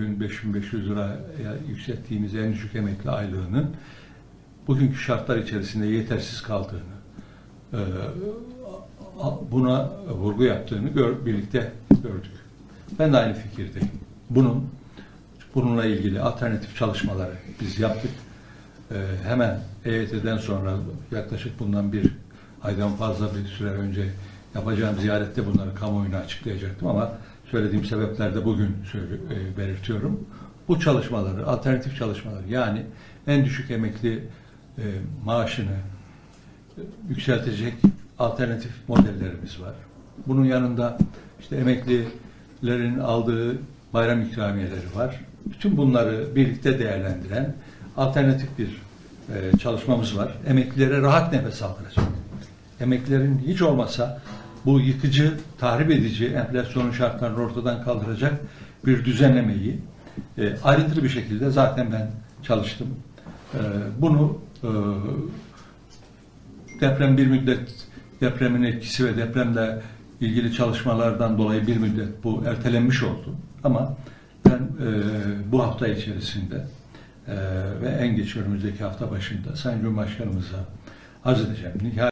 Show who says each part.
Speaker 1: bugün 5500 liraya yükselttiğimiz en düşük emekli aylığının bugünkü şartlar içerisinde yetersiz kaldığını, e, buna vurgu yaptığını gör, birlikte gördük. Ben de aynı fikirdeyim. Bunun bununla ilgili alternatif çalışmaları biz yaptık. E, hemen EYT'den sonra yaklaşık bundan bir aydan fazla bir süre önce yapacağım ziyarette bunları kamuoyuna açıklayacaktım ama söylediğim sebeplerde bugün e, belirtiyorum. Bu çalışmaları, alternatif çalışmaları yani en düşük emekli e, maaşını e, yükseltecek alternatif modellerimiz var. Bunun yanında işte emeklilerin aldığı bayram ikramiyeleri var. Bütün bunları birlikte değerlendiren alternatif bir çalışmamız var. Emeklilere rahat nefes aldıracak. Emeklilerin hiç olmasa bu yıkıcı, tahrip edici enflasyonun şartlarını ortadan kaldıracak bir düzenlemeyi e, ayrıntılı bir şekilde zaten ben çalıştım. E, bunu e, deprem bir müddet depremin etkisi ve depremle ilgili çalışmalardan dolayı bir müddet bu ertelenmiş oldu. Ama ben e, bu hafta içerisinde e, ve en geç önümüzdeki hafta başında Sayın Cumhurbaşkanımıza arz edeceğim. Nihai